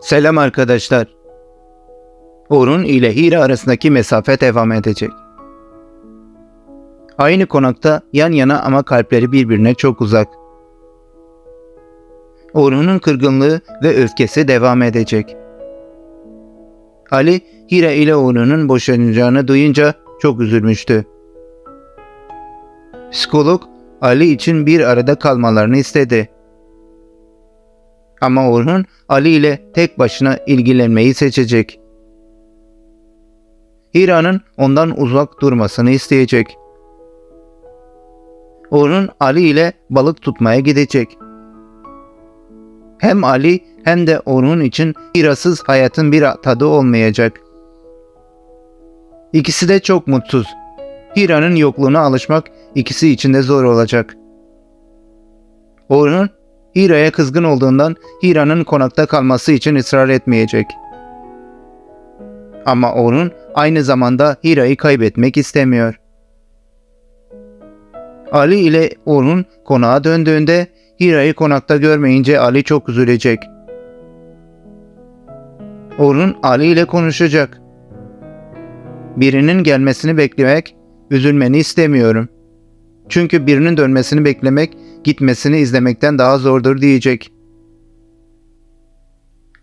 Selam arkadaşlar. Orun ile Hira arasındaki mesafe devam edecek. Aynı konakta yan yana ama kalpleri birbirine çok uzak. Orun'un kırgınlığı ve öfkesi devam edecek. Ali, Hira ile Orun'un boşanacağını duyunca çok üzülmüştü. Psikolog, Ali için bir arada kalmalarını istedi. Ama Orhun Ali ile tek başına ilgilenmeyi seçecek. Hira'nın ondan uzak durmasını isteyecek. Orhun Ali ile balık tutmaya gidecek. Hem Ali hem de Orhun için Hira'sız hayatın bir tadı olmayacak. İkisi de çok mutsuz. Hira'nın yokluğuna alışmak ikisi için de zor olacak. Orhun Hira'ya kızgın olduğundan Hira'nın konakta kalması için ısrar etmeyecek. Ama Orhun aynı zamanda Hira'yı kaybetmek istemiyor. Ali ile Orhun konağa döndüğünde Hira'yı konakta görmeyince Ali çok üzülecek. Orhun Ali ile konuşacak. Birinin gelmesini beklemek, üzülmeni istemiyorum. Çünkü birinin dönmesini beklemek gitmesini izlemekten daha zordur diyecek.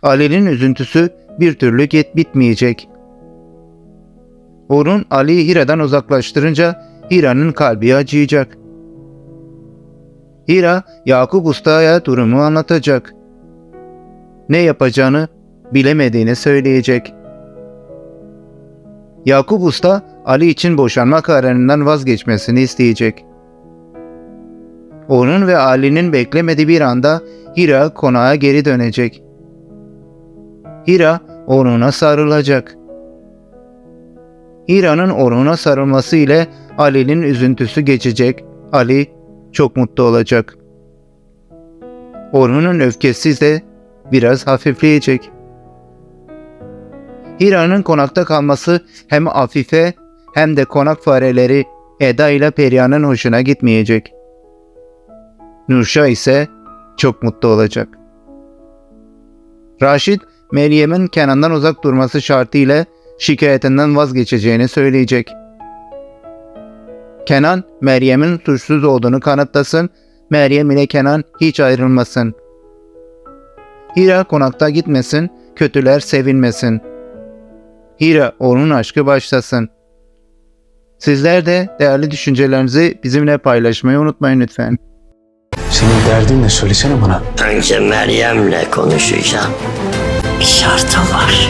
Ali'nin üzüntüsü bir türlü git bitmeyecek. Orun Ali'yi Hira'dan uzaklaştırınca Hira'nın kalbi acıyacak. Hira Yakup Usta'ya durumu anlatacak. Ne yapacağını bilemediğini söyleyecek. Yakup Usta Ali için boşanma kararından vazgeçmesini isteyecek. Onun ve Ali'nin beklemediği bir anda Hira konağa geri dönecek. Hira Orun'a sarılacak. Hira'nın Orun'a sarılması ile Ali'nin üzüntüsü geçecek. Ali çok mutlu olacak. Orun'un öfkesi de biraz hafifleyecek. Hira'nın konakta kalması hem Afife hem de konak fareleri Eda ile Perihan'ın hoşuna gitmeyecek. Nurşah ise çok mutlu olacak. Raşit, Meryem'in Kenan'dan uzak durması şartıyla şikayetinden vazgeçeceğini söyleyecek. Kenan, Meryem'in suçsuz olduğunu kanıtlasın, Meryem ile Kenan hiç ayrılmasın. Hira konakta gitmesin, kötüler sevinmesin. Hira onun aşkı başlasın. Sizler de değerli düşüncelerinizi bizimle paylaşmayı unutmayın lütfen. Senin derdin ne söylesene bana. Önce Meryem'le konuşacağım. Bir şartım var.